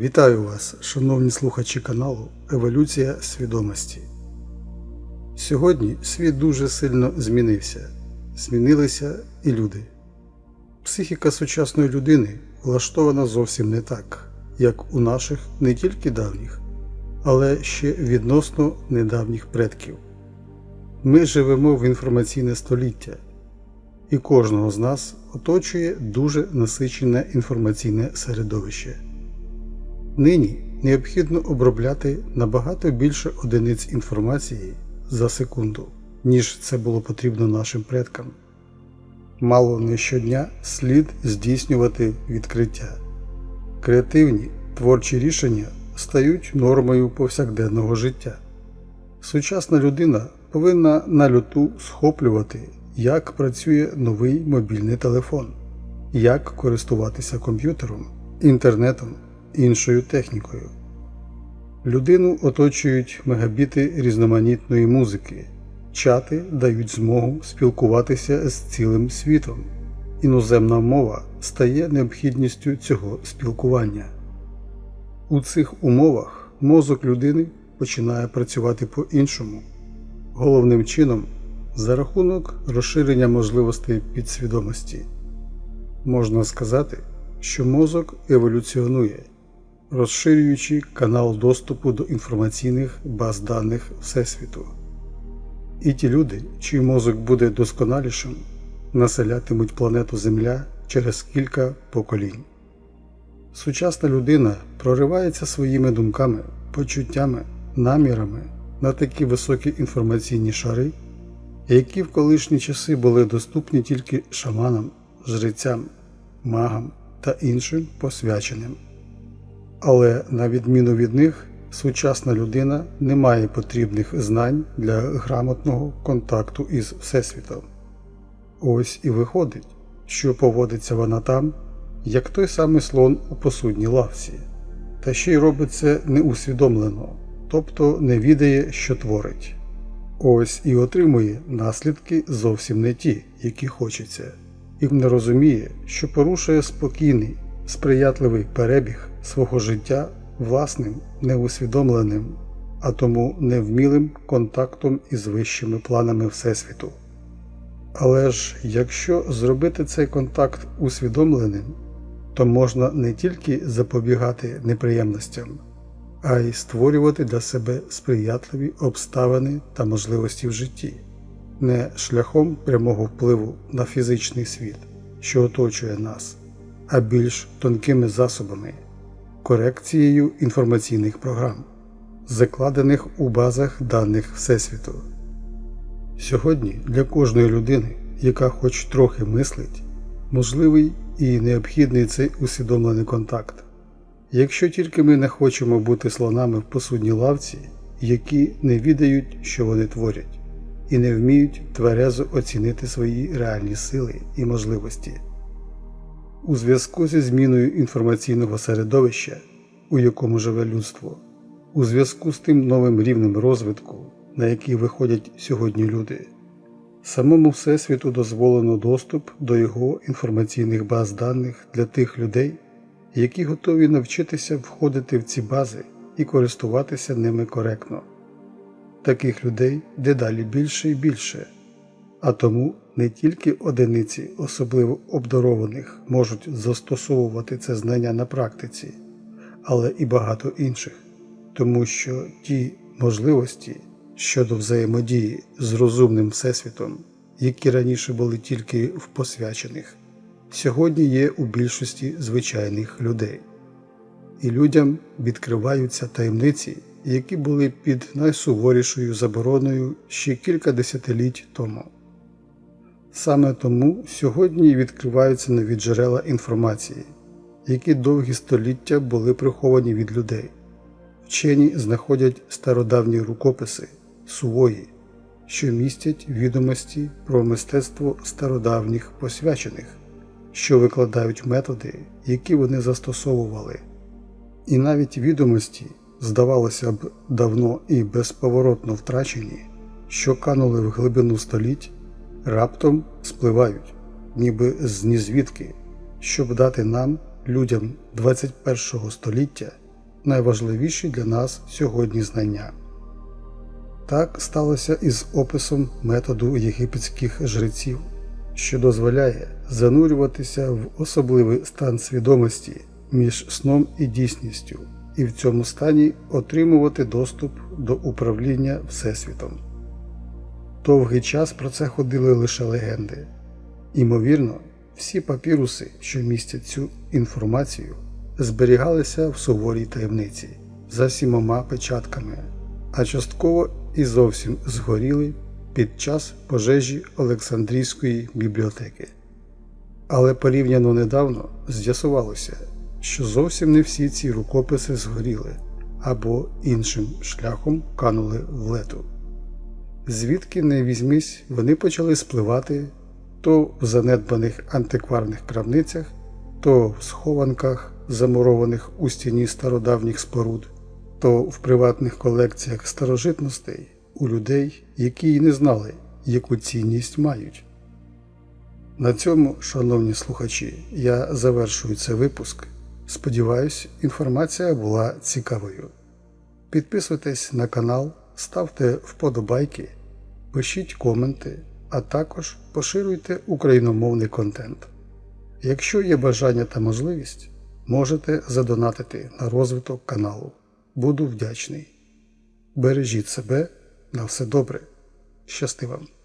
Вітаю вас, шановні слухачі каналу Еволюція свідомості. Сьогодні світ дуже сильно змінився. Змінилися і люди. Психіка сучасної людини влаштована зовсім не так, як у наших не тільки давніх, але ще відносно недавніх предків. Ми живемо в інформаційне століття, і кожного з нас оточує дуже насичене інформаційне середовище. Нині необхідно обробляти набагато більше одиниць інформації за секунду, ніж це було потрібно нашим предкам. Мало не щодня слід здійснювати відкриття. Креативні творчі рішення стають нормою повсякденного життя. Сучасна людина повинна на люту схоплювати, як працює новий мобільний телефон, як користуватися комп'ютером, інтернетом, іншою технікою. Людину оточують мегабіти різноманітної музики, чати дають змогу спілкуватися з цілим світом. Іноземна мова стає необхідністю цього спілкування. У цих умовах мозок людини починає працювати по-іншому, головним чином за рахунок розширення можливостей підсвідомості. Можна сказати, що мозок еволюціонує, розширюючи канал доступу до інформаційних баз даних Всесвіту. І ті люди, чий мозок буде досконалішим, населятимуть планету Земля через кілька поколінь. Сучасна людина проривається своїми думками, почуттями, намірами на такі високі інформаційні шари, які в колишні часи були доступні тільки шаманам, жрецям, магам та іншим посвяченим. Але на відміну від них, сучасна людина не має потрібних знань для грамотного контакту із Всесвітом. Ось і виходить, що поводиться вона там, як той самий слон у посудній лавці, та ще й робить це неусвідомлено, тобто не відає, що творить. Ось і отримує наслідки зовсім не ті, які хочеться, і не розуміє, що порушує спокійний, сприятливий перебіг свого життя власним неусвідомленим, а тому невмілим контактом із вищими планами Всесвіту. Але ж якщо зробити цей контакт усвідомленим, то можна не тільки запобігати неприємностям, а й створювати для себе сприятливі обставини та можливості в житті, не шляхом прямого впливу на фізичний світ, що оточує нас, а більш тонкими засобами, корекцією інформаційних програм, закладених у базах даних Всесвіту. Сьогодні для кожної людини, яка хоч трохи мислить, можливий і необхідний цей усвідомлений контакт. Якщо тільки ми не хочемо бути слонами в посудній лавці, які не відають, що вони творять, і не вміють тверезо оцінити свої реальні сили і можливості. У зв'язку зі зміною інформаційного середовища, у якому живе людство, у зв'язку з тим новим рівнем розвитку, на який виходять сьогодні люди, самому Всесвіту дозволено доступ до його інформаційних баз даних для тих людей, які готові навчитися входити в ці бази і користуватися ними коректно. Таких людей дедалі більше і більше, а тому не тільки одиниці особливо обдарованих можуть застосовувати це знання на практиці, але і багато інших, тому що ті можливості щодо взаємодії з розумним Всесвітом, які раніше були тільки в посвячених, сьогодні є у більшості звичайних людей. І людям відкриваються таємниці, які були під найсуворішою забороною ще кілька десятиліть тому. Саме тому сьогодні відкриваються нові джерела інформації, які довгі століття були приховані від людей. Вчені знаходять стародавні рукописи, сувої, що містять відомості про мистецтво стародавніх посвячених, що викладають методи, які вони застосовували. І навіть відомості, здавалося б, давно і безповоротно втрачені, що канули в глибину століть, раптом спливають, ніби з нізвідки, щоб дати нам, людям 21 століття, найважливіші для нас сьогодні знання. Так сталося із описом методу єгипетських жреців, що дозволяє занурюватися в особливий стан свідомості між сном і дійсністю, і в цьому стані отримувати доступ до управління Всесвітом. Довгий час про це ходили лише легенди. Імовірно, всі папіруси, що містять цю інформацію, зберігалися в суворій таємниці за сімома печатками, а частково і зовсім згоріли під час пожежі Олександрійської бібліотеки. Але порівняно недавно з'ясувалося, що зовсім не всі ці рукописи згоріли або іншим шляхом канули в лету. Звідки не візьмись, вони почали спливати то в занедбаних антикварних крамницях, то в схованках, замурованих у стіні стародавніх споруд, то в приватних колекціях старожитностей у людей, які й не знали, яку цінність мають. На цьому, шановні слухачі, я завершую цей випуск. Сподіваюсь, інформація була цікавою. Підписуйтесь на канал, ставте вподобайки, пишіть коменти, а також поширюйте україномовний контент. Якщо є бажання та можливість, можете задонатити на розвиток каналу. Буду вдячний. Бережіть себе на все добре. Щасти вам!